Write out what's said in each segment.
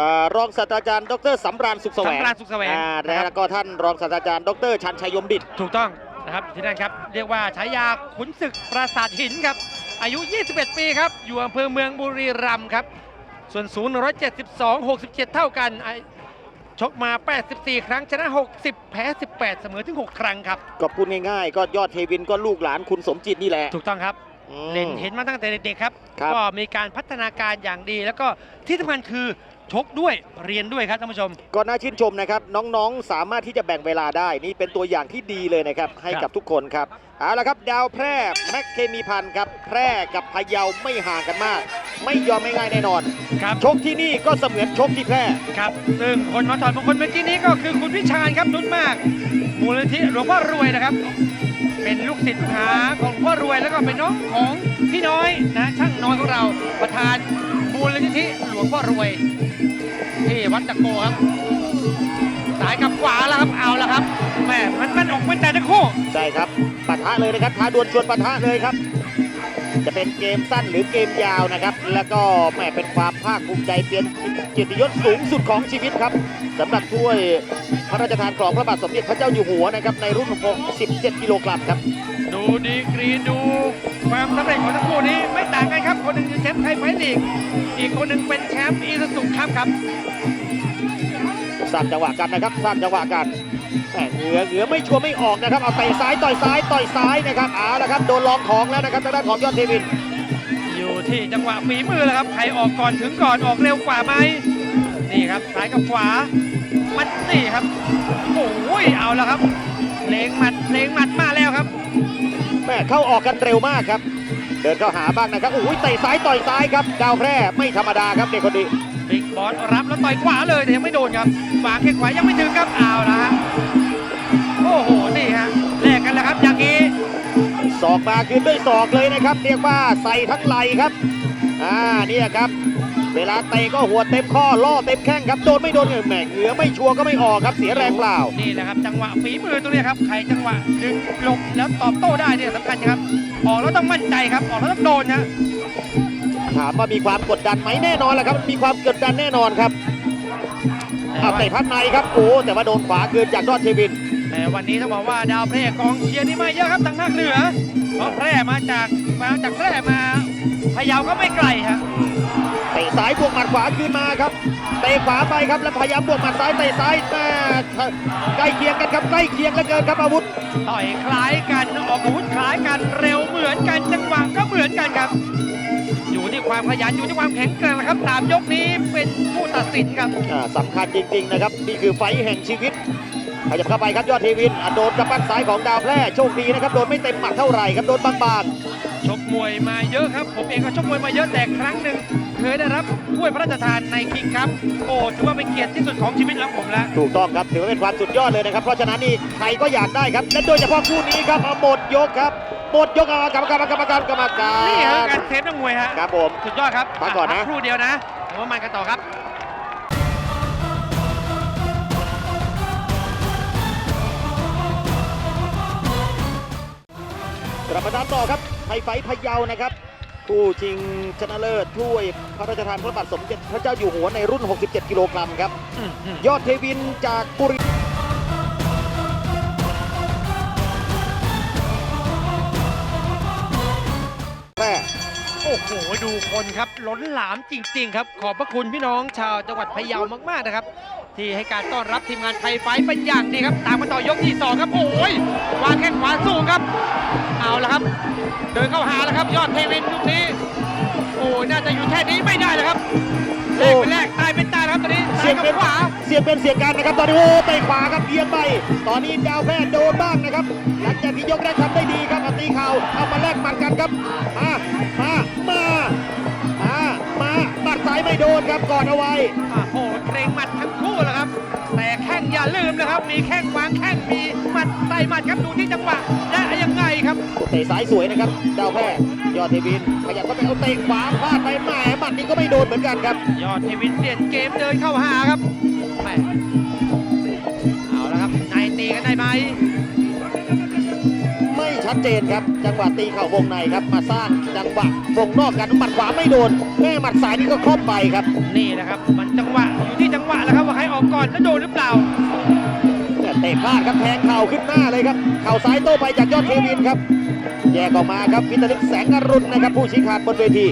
เอ่อรองศาสตราจารย์ดรสำราญสุขแสวงสำราญสุขแสวงอ่านะครับแล้วก็ท่านรองศาสตราจารย์ดรชันชัยยมดิตถูกต้องนะครับที่นั่นครับเรียกว่าฉายาขุนศึกปราสาทหินครับ อายุ 21 ปีครับ อยู่อำเภอเมืองบุรีรัมย์ครับ ส่วนสูง172 67 เท่ากันไอ้ชกมา 84 ครั้งชนะ 60 แพ้ 18 เสมอถึง 6 ครั้งครับ ก็พูดง่ายๆ ก็ยอดเทวินก็ลูกหลานคุณสมจิตนี่แหละ ถูกต้องครับอืมเล่นเห็นมาตั้งแต่เด็กๆครับครับ ก็มีการพัฒนาการอย่างดีแล้วก็ที่สำคัญคือ ชกด้วยเรียนด้วยครับท่านผู้ชม ก็น่าชื่นชมนะครับ น้องๆ สามารถที่จะแบ่งเวลาได้นี่เป็นตัวอย่างที่ดีเลยนะครับ ให้ครับกับทุกคนครับเอาละครับ ดาวแพร่แม็กเคมีพันธ์ครับ แพร่กับพะเยาไม่ห่างกันมาก ไม่ยอมไม่ง่ายแน่นอนครับชกที่นี่ก็เสมือนชกที่แพร่ครับซึ่งคนมาถอดมงคลเมื่อกี้นี้ก็คือคุณวิชาญครับนุชมากมูลนิธิหลวงพ่อรวยนะครับ เป็นลูกศิษย์ลูกหาของหลวงพ่อรวยแล้วก็เป็นน้องของพี่น้อยนะช่างน้อยของเราประธานมูลนิธิหลวงพ่อรวย ที่วัดตะโกครับสายกับขวาแล้วครับเอาแล้วครับแม่มันมันออกเป็นแต่ทั้งคู่ใช่ครับปะทะเลยนะครับท้าดวลชวนปะทะเลยครับ จะเป็นเกมสั้นหรือเกมยาวนะครับ แล้วก็แม่เป็นความภาคภูมิใจเปี่ยนเกียรติยศสูงสุดของชีวิตครับสำหรับถ้วยพระราชทานของพระบาทสมเด็จพระเจ้าอยู่หัวนะครับในรุ่น 67 กิโลกรัมครับ ดูดีกรีดูความสำเร็จของทั้งคู่นี้ไม่ต่างกันครับ คนหนึ่งคือแชมป์ไทยไฟท์ลีก อีกคนหนึ่งเป็นแชมป์อีซูซุครับครับสร้างจังหวะกันนะครับสร้างจังหวะกันแหม่เหงือเหงือไม่ชัวร์ไม่ออกนะครับ เอาเตะซ้ายต่อยซ้ายต่อยซ้ายนะครับเอาละครับโดนลองของแล้วนะครับทางด้านของยอดเทวิน อยู่ที่จังหวะฝีมือแล้วครับใครออกก่อนถึงก่อนออกเร็วกว่าไหมนี่ครับซ้ายกับขวา มันนี่ครับโอ้ยเอาแล้วครับ เลงหมัดเลงหมัดมาแล้วครับแม่เข้าออกกันเร็วมากครับ เดินเข้าหาบ้างนะครับโอ้ยเตะซ้ายต่อยซ้ายครับดาวแพร่ไม่ธรรมดาครับเด็กคนนี้บิ๊กบอสรับแล้วต่อยขวาเลยแต่ยังไม่โดนครับฝาแข้งขวายังไม่ถึงครับเอาละฮะโอ้โหนี่ฮะแลกกันแล้วครับอย่างนี้ศอกมาคืนด้วยศอกเลยนะครับ เรียกว่าใส่ทั้งไหลครับอ่าเนี่ยครับ เวลาเตะก็หัวเต็มข้อล่อเต็มแข้งครับโดนไม่โดนแหม่เหงือไม่ชัวร์ก็ไม่ออกครับเสียแรงเปล่า นี่แหละครับจังหวะฝีมือตรงนี้ครับใครจังหวะดึงหลบแล้วตอบโต้ได้เนี่ยสำคัญครับ ออกแล้วต้องมั่นใจครับออกแล้วต้องโดนนะถามว่ามีความกดดันไหมแน่นอนแหละครับ มีความกดดันแน่นอนครับแต่เอาว่าเตะพัดในครับโอ้แต่ว่าโดนขวาคืนจากยอดเทวินแต่วันนี้ต้องบอกว่าดาวแพร่กองเชียร์นี่มาเยอะครับทางภาคเหนือเพราะแพร่มาจากมาจากแพร่มาพะเยาก็ไม่ไกลฮะเตะซ้ายบวกหมัดขวาคืนมาครับเตะขวาไปครับแล้วพยายามบวกหมัดซ้ายเตะซ้ายแม่ใกล้เคียงกันครับใกล้เคียงเหลือเกินครับอาวุธต่อยคล้ายกันออกอาวุธคล้ายกันเร็วเหมือนกันจังหวะก็เหมือนกันครับ อยู่ที่ความขยันอยู่ที่ความแข็งแกร่งนะครับสามยกนี้เป็นผู้ตัดสินครับอ่าสำคัญจริงๆนะครับนี่คือไฟท์แห่งชีวิตขยับเข้าไปครับยอดเทวินอะโดนกับปั้นซ้ายของดาวแพร่โชคดีนะครับโดนไม่เต็มหมัดเท่าไหร่ครับโดนบางชกมวยมาเยอะครับ ผมเองก็ชกมวยมาเยอะแต่ครั้งหนึ่ง เคยได้รับถ้วยพระราชทานในคิงครับโอ้ถือว่าเป็นเกียรติที่สุดของชีวิตแล้วผมแล้วๆถูกต้องครับถือว่าเป็นความสุดยอดเลยนะครับ เพราะฉะนั้นนี่ใครก็อยากได้ครับ และโดยเฉพาะคู่นี้ครับเอาหมดยกครับหมดยกเอากรรมการกรรมการกรรมการนี่คือการเซฟนักมวยฮะครับผมสุดยอดครับพักก่อนนะพัครู่เดียวนะเดี๋ยวมามันกันต่อครับกลับมาตามต่อครับไทยไฟท์พะเยานะครับ ผู้ชิงชนะเลิศถ้วยพระราชทานพระบาทสมเด็จพระเจ้าอยู่หัวในรุ่น 67 กิโลกรัมครับอืมอืมยอดเทวินจากบุรีแม่โอ้โห ดูคนครับล้นหลามจริง ๆ ครับ ขอบพระคุณพี่น้องชาวจังหวัดพะเยามากๆนะครับ ที่ให้การต้อนรับทีมงานไทยไฟท์เป็นอย่างดีครับ ตามมาต่อยกที่สองครับ โอ้ยวางแข้งขวาสู้ครับ เอาละครับ เดินเข้าหาแล้วครับ ยอดเทวินลูกนี้โอ้ยน่าจะอยู่แค่นี้ไม่ได้แล้วครับแลกเป็นแลกตายเป็นตายแล้วครับตอนนี้ซ้ายกับขวาเสียงเป็นเสียงกันนะครับ ตอนนี้โอ้เตะขวาครับเอียงไปตอนนี้ดาวแพทย์โดนบ้างนะครับ หลังจากที่ยกแรกทำได้ดีครับเอาตีเข่าเอามาแลกหมัดกันครับมามามามามาหมัดซ้ายไม่โดนครับก่อนเอาไว้โอ้โหเกรงหมัดทั้งคู่แล้วครับ แต่แข้งอย่าลืมนะครับ มีแข้งวางแข้งมีหมัดใส่หมัดครับดูที่จังหวะและยังไงครับ เตะซ้ายสวยนะครับดาวแพทย์ยอดเทวินขยับเข้าไปเอาเตะขวาพลาดไปแหมหมัดนี้ก็ไม่โดนเหมือนกันครับ ยอดเทวินเปลี่ยนเกมเดินเข้าหาครับแหม่เอาละครับในตีกันได้ไหมไม่ชัดเจนครับ จังหวะตีเข่าวงในครับ มาสร้างจังหวะวงนอกกันหมัดขวาไม่โดนแม่หมัดซ้ายนี่ก็ครอบไปครับ นี่นะครับ มันจังหวะอยู่แล้วโดนหรือเปล่าแต่เตะพลาดครับแทงเข่าขึ้นหน้าเลยครับ เข่าซ้ายโต้ไปจากยอดเทวินครับ แยกออกมาครับพิตลึกแสงอรุณนะครับ ผู้ชี้ขาดบนเวที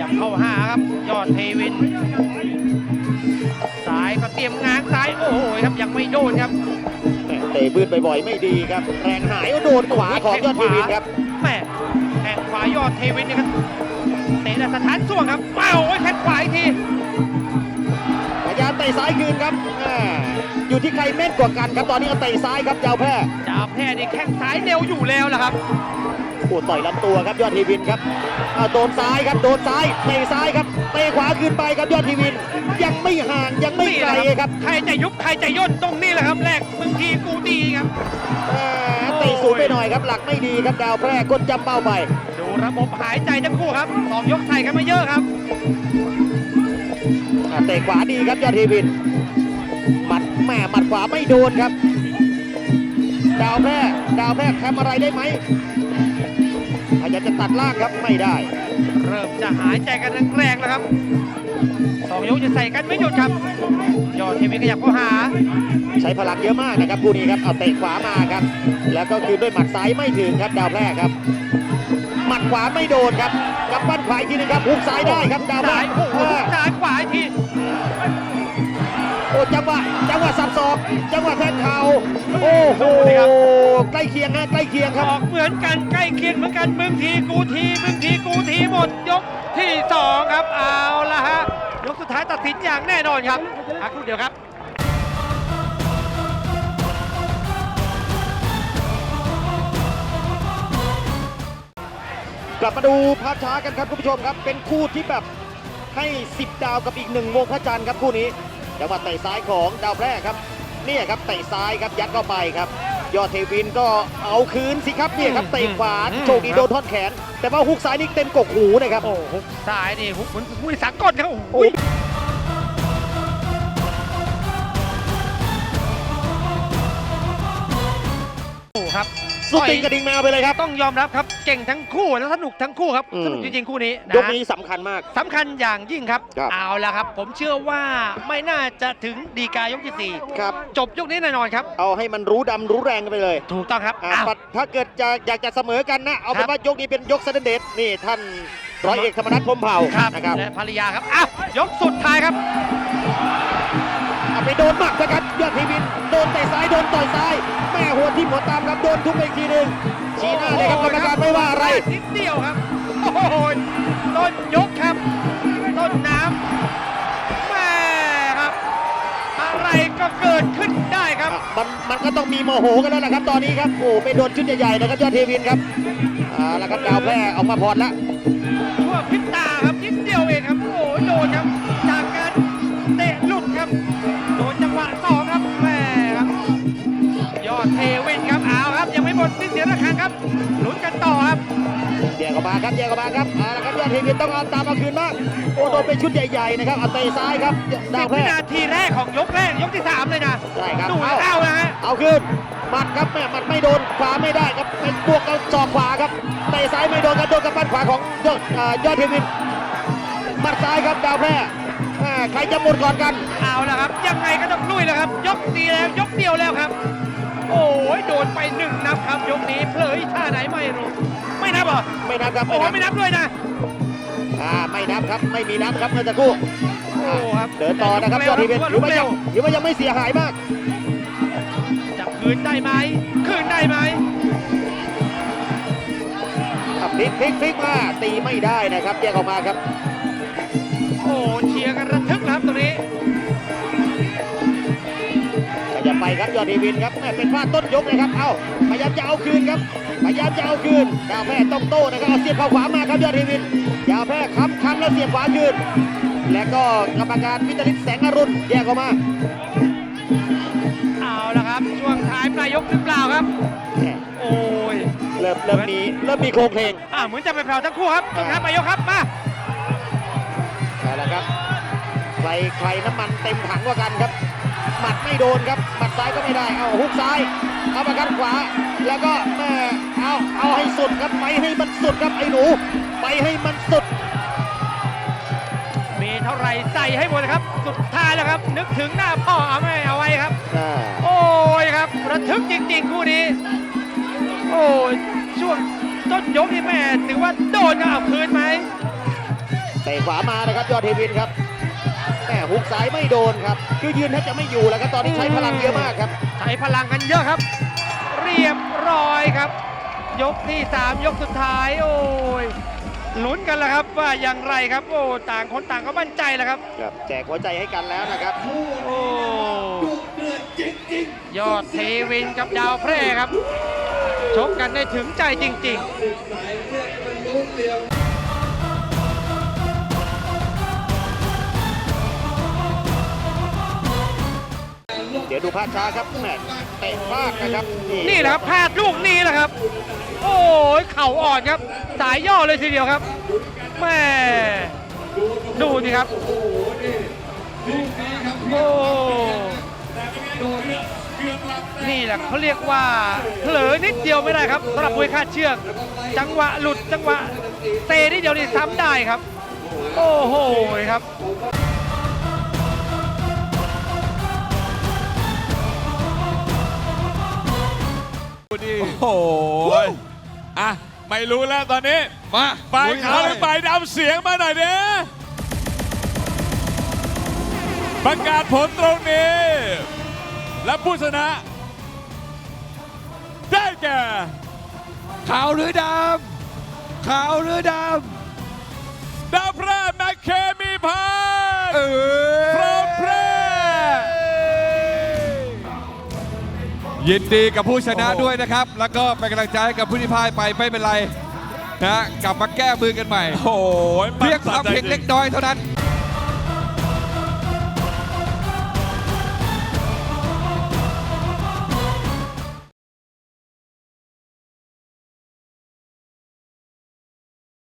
ยังเข้าหาครับ ยอดเทวินซ้ายก็เตรียมง้างซ้ายโอ้โหครับยังไม่โดนครับแม่เตะบืนบ่อยๆไม่ดีครับ แรงหายโดนขวาของยอดเทวินครับแม่แข้งขวายอดเทวินนี่ครับเตะแต่สถานส่วงครับว้าวโอ้ยแข้งขวาอีกทีพยายามเตะซ้ายคืนครับแม่อยู่ที่ใครแม่นกว่ากันครับตอนนี้ก็เตะซ้ายครับยาวแพร่จาแพ้นี่แข้งซ้ายเร็วอยู่แล้วล่ะครับโอ้ต่อยลำตัวครับยอดทีวินครับเอาโดนซ้ายครับโดนซ้ายเตะซ้ายครับเตะขวาคืนไปครับยอดทีวิน ยังไม่ห่างยังไม่ไกลครับใครจะยุบใครจะย่นตรงนี้แหละครับแรกมึงทีกูดีครับแหม่เตะสูงไปหน่อยครับหลักไม่ดีครับดาวแพร่กดจำเป้าไป ดูระบบหายใจทั้งคู่ครับสองยกใส่กันมาเยอะครับอะ เตะขวาดีครับยอดทีวินหมัดแหม่หมัดขวาไม่โดนครับ ดาวแพร่ดาวแพร่ทำอะไรได้ไหมพยายามจะตัดล่างครับไม่ได้ เริ่มจะหายใจกันแรงๆแล้วครับสองยกจะใส่กันไม่หยุดครับ ยอดเทวีขยับเข้าหา ใช้พลังเยอะมากนะครับคู่นี้ครับเอาเตะขวามาครับ แล้วก็คืนด้วยหมัดซ้ายไม่ถึงครับดาวแพร่ครับหมัดขวาไม่โดนครับกับปั้นขวาอีกทีหนึงครับหุกซ้ายได้ครับดาวแพร่ โอ้โหใกล้เคียงนะใกล้เคียงครับออกเหมือนกันใกล้เคียงเหมือนกันมึงทีกูทีมึงทีกูทีหมดยกที่สองครับเอาละฮะยกสุดท้ายตัดสินอย่างแน่นอนครับพักครู่เดียวครับกลับมาดูภาพช้ากันครับคุณผู้ชมครับ เป็นคู่ที่แบบให้ 10 ดาวกับอีกหนึ่งวงพระจันทร์ครับคู่นี้จังหวะเตะซ้ายของดาวแพร่ครับ เนี่ยครับเตะซ้ายครับยัดเข้าไปครับ ยอดเทวินก็เอาคืนสิครับเนี่ยครับเตะขวาอืมโชคดีโดนท่อนแขน แต่ว่าฮุกซ้ายนี่เต็มกกหูนะครับโอ้ฮุกซ้ายนี่ฮุกเหมือนมุ้ยสากลครับโอ้โหโอ้ย สุดติงกระดิ่งแมวไปเลยครับ ต้องยอมรับครับเก่งทั้งคู่และสนุกทั้งคู่ครับอืม สนุกจริงๆคู่นี้ยกนะนี้สำคัญมาก สำคัญอย่างยิ่งครับ ครับ เอาละครับ ผมเชื่อว่าไม่น่าจะถึงดีกายกที่สี่ครับ จบยกนี้แน่นอนครับ เอาให้มันรู้ดำรู้แรงกันไปเลยถูกต้องครับอ่าอ้าว ปัดถ้าเกิดจะอยากจะเสมอกันนะ เอาเป็ครันบ ว่ายกนี้เป็นยกเซนเดตนี่ท่านร้อยเอกธรรมนัฐพรหมเผ่าครับนะครับ และภรรยาครับอ้าวยกสุดท้ายครับเอา ไปโดนหมัดนะครับยอดทีวินโดนเตะซ้ายโดนต่อยซ้ายแม่หัวที่หัวตามครับโดนทุบไปอีกทีหนึ่งชี้หน้าเลยครับกรรมการไม่ว่าอะไรนิดเดียวครับโอ้โหต้นยกครับต้นน้ำแม่ครับ อะไรก็เกิดขึ้นได้ครับ มันมันก็ต้องมีโมโหกันแล้วล่ะครับ ตอนนี้ครับโอ้ไปโดนชุดใหญ่ๆนะครับยอดเทวินครับอ่าแล้วครับดาวแพร่ออกมาพรแล้วชั่วพริบตาครับ ดสิ้นเสียงระฆังครับลุ้นกันต่อครับแยกออกมาครับแยกออกมาครับเอาละครับยอดเทวินต้องเอาตามเอาคืนบ้างโอ้โดนเป็นชุดใหญ่ๆนะครับเอาเตะซ้ายครับดาสิวบแพวิร่นาทีแรกของยกแรกยกที่สามเลยนะใช่ครับดูเอาเอานะฮะเอาคืนหมัดครับแม่หมัดไม่โดนขวาไม่ได้ครับเป็นบวกกับศอกขวาครับเตะซ้ายไม่โดนครับโดนกับปั้นขวาของยอดอ่ายอดเทวินหมัดซ้ายครับดาวแพร่แม่ใครจะหมดก่อนกันเอาละครับยังไงก็ต้องลุยแล้วครับ ยกดีแล้วยกเดียวแล้วครับโอ้ยโดนไปหนึ่งนับครับยกนี้เผลออีกท่าไหนไม่รู้ไม่นับเหรอไม่นับครับโอ้ไม่นับไม่นับด้วยนะอ่าไม่นับครับไม่มีนับครับเมื่อสักครู่โอ้ครับเดินต่อนะครับยอดเทวินถือว่ายังถือว่ายังไม่เสียหายมากจะคืนได้ไหมคืนได้ไหมอะพลิกพลิกพลิกมาตีไม่ได้นะครับแยกออกมาครับ โอ้เชียร์กันระทึกแล้วครับตรงนี้ ไปครับยอดเทวินครับแม่เป็นพลาดต้นยกเลยครับ เอาพยายามจะเอาคืนครับ พยายามจะเอาคืนดาวแพร่ต้องโต้นะครับเอาเสียบเข้าขวามาครับยอดเทวินดาวแพร่ค้ำค้ำแล้วเสียบขวาคืน และก็กรรมการวิตริศแสงอรุณแยกออกมาเอาละครับ ช่วงท้ายปลายยกหรือเปล่าครับแหม่โอ้ยเริ่มเริ่มมีเริ่มมีโครงเพลงอ่าเหมือนจะไปแผ่วทั้งคู่ครับต้องท้ายปลายยกครับมาเอาละครับ ใครใครน้ำมันเต็มถังกว่ากันครับ หมัดไม่โดนครับ หมัดซ้ายก็ไม่ได้ เอาฮุกซ้าย เอาประกันขวา แล้วก็แม่เอา เอาให้สุดครับ ไปให้มันสุดครับไอ้หนู ไปให้มันสุด มีเท่าไหร่ใส่ให้หมดนะครับ สุดท้ายแล้วครับ นึกถึงหน้าพ่อเอาแม่เอาไว้ครับอ่าโอ้ยครับ ระทึกจริงๆคู่นี้ โอ้ยช่วงต้นยกนี่แม่ถือว่าโดนก็เอาคืนไหมเตะขวามานะครับยอดเทวินครับ แม่หุกซ้ายไม่โดนครับ คือยืนแทบจะไม่อยู่แล้วครับตอนนี้ใช้พลังเยอะมากครับ ใช้พลังกันเยอะครับ เรียบร้อยครับ ยกที่ 3 ยกสุดท้าย โอ้ยลุ้นกันแล้วครับว่าอย่างไรครับ โอ้ต่างคนต่างก็มั่นใจแล้วครับ ครับแจกหัวใจให้กันแล้วนะครับโอ้ยอดเทวินกับดาวแพร่ครับ ชกกันได้ถึงใจจริง ๆ ดี๋ยวดูภาพช้าครับแม่เตะฟาดนะครับนี่แหละครับพลาดลูกนี้แหละครับ โอ้ยเข่าอ่อนครับ สายย่อเลยทีเดียวครับแม่ดูสิครับโอ้นี่แหละเขาเรียกว่าเผลอนิดเดียวไม่ได้ครับสำหรับมวยคาดเชือก จังหวะหลุดจังหวะเตะนิดเดียวนี่ซ้ำได้ครับ โอ้โหครับ โอ้โหอะไม่รู้แล้วตอนนี้มาฝ่ายลุขาวหเลรือฝ่ายดำเสียงมาหน่อยเด้ประกาศผลตรงนี้ และผู้ชนะ ได้แก่ขาวหรือดำขาวหรือดดาวพระแมคเคมีพันำเออพร้อม ยินดีกับผู้ชนะด้วยนะครับ แล้วก็เป็นกำลังใจให้กับผู้ที่พ่ายไปไม่เป็นไรนะกลับมาแก้มือกันใหม่โอ้โหเพียงความเพียงเล็กน้อยเท่านั้นโ